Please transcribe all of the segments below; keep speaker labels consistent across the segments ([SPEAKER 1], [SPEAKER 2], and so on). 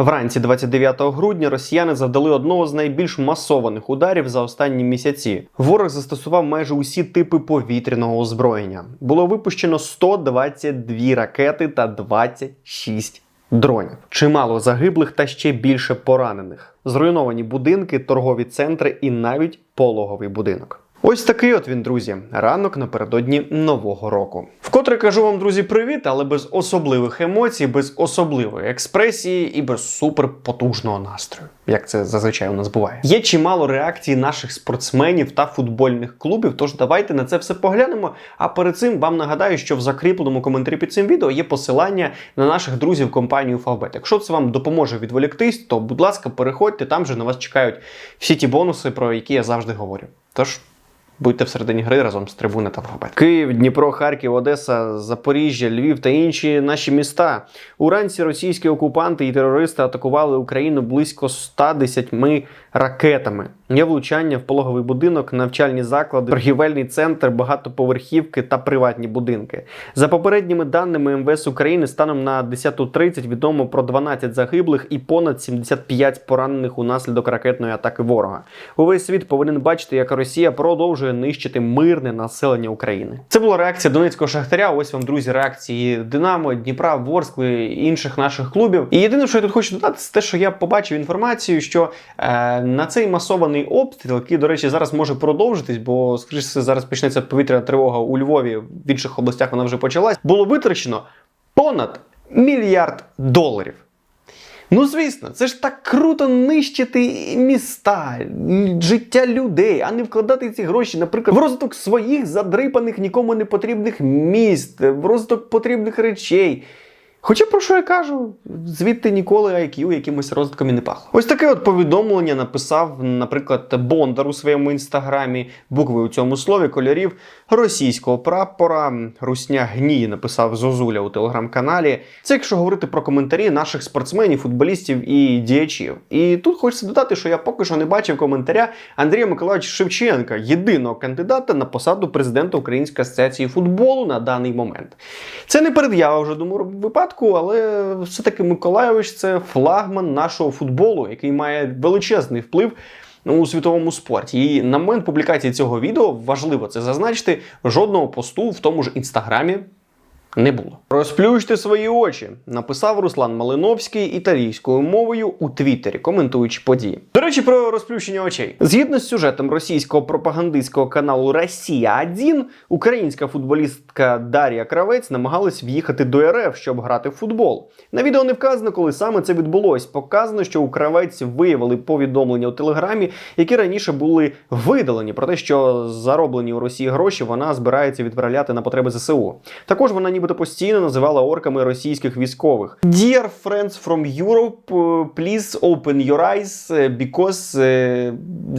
[SPEAKER 1] Вранці 29 грудня росіяни завдали одного з найбільш масованих ударів за останні місяці. Ворог застосував майже усі типи повітряного озброєння. Було випущено 122 ракети та 26 дронів. Чимало загиблих та ще більше поранених. Зруйновані будинки, торгові центри і навіть пологовий будинок. Ось такий от він, друзі, ранок напередодні нового року. Вкотре кажу вам, друзі, привіт, але без особливих емоцій, без особливої експресії і без суперпотужного настрою, як це зазвичай у нас буває. Є чимало реакцій наших спортсменів та футбольних клубів. Тож давайте на це все поглянемо. А перед цим вам нагадаю, що в закріпленому коментарі під цим відео є посилання на наших друзів компанію Favbet. Якщо це вам допоможе відволіктись, то будь ласка, переходьте, там же на вас чекають всі ті бонуси, про які я завжди говорю. Тож. Будьте всередині гри разом з трибуни та Фабет. Київ, Дніпро, Харків, Одеса, Запоріжжя, Львів та інші наші міста. Уранці російські окупанти і терористи атакували Україну близько 110 ракетами. Є влучання в пологовий будинок, навчальні заклади, торгівельний центр, багатоповерхівки та приватні будинки. За попередніми даними МВС України, станом на 10.30 відомо про 12 загиблих і понад 75 поранених унаслідок ракетної атаки ворога. Увесь світ повинен бачити, як Росія продовжує нищити мирне населення України. Це була реакція Донецького шахтаря. Ось вам, друзі, реакції Динамо, Дніпра, Ворскли і інших наших клубів. І єдине, що я тут хочу додати, це те, що я побачив інформацію, що е, на цей масований обстріл, який, до речі, зараз може продовжитись, бо скоріше зараз почнеться повітряна тривога у Львові, в інших областях вона вже почалась. Було витрачено понад мільярд доларів. Ну, звісно, це ж так круто нищити міста, життя людей, а не вкладати ці гроші, наприклад, в розвиток своїх задрипаних, нікому не потрібних міст, в розвиток потрібних речей. Хоча про що я кажу, звідти ніколи IQ якимось розвитком і не пахло. Ось таке от повідомлення написав, наприклад, Бондар у своєму інстаграмі, букви у цьому слові кольорів російського прапора. Русня гній написав Зозуля у телеграм-каналі. Це якщо говорити про коментарі наших спортсменів, футболістів і діячів. І тут хочеться додати, що я поки що не бачив коментаря Андрія Миколаївича Шевченка, єдиного кандидата на посаду президента Української асоціації футболу на даний момент. Це не перед'ява вже думаю, випадку випадку, але все-таки Миколайович це флагман нашого футболу, який має величезний вплив. У світовому спорті. І на момент публікації цього відео важливо це зазначити, жодного посту в тому ж інстаграмі не було. Розплющте свої очі, написав Руслан Малиновський італійською мовою у Твіттері, коментуючи події. До речі, про розплющення очей. Згідно з сюжетом російського пропагандистського каналу Росія 1 українська футболістка Дар'я Кравець намагалась в'їхати до РФ, щоб грати в футбол. На відео не вказано, коли саме це відбулось. Показано, що у Кравець виявили повідомлення у телеграмі, які раніше були видалені про те, що зароблені у Росії гроші вона збирається відправляти на потреби ЗСУ. Також вона нібито постійно називала орками російських військових. Dear friends from Europe, please open your eyes because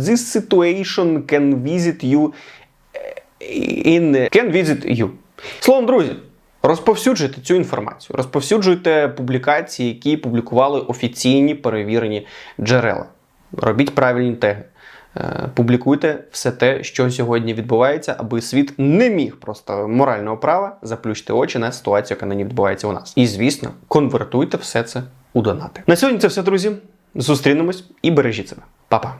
[SPEAKER 1] this situation can visit you in can visit you. Словом, друзі. Розповсюджуйте цю інформацію, розповсюджуйте публікації, які публікували офіційні перевірені джерела. Робіть правильні теги. Е, публікуйте все те, що сьогодні відбувається, аби світ не міг просто морального права заплющити очі на ситуацію, яка нині відбувається у нас. І звісно, конвертуйте все це у донати. На сьогодні це все, друзі. Зустрінемось і бережіть себе. Па-па.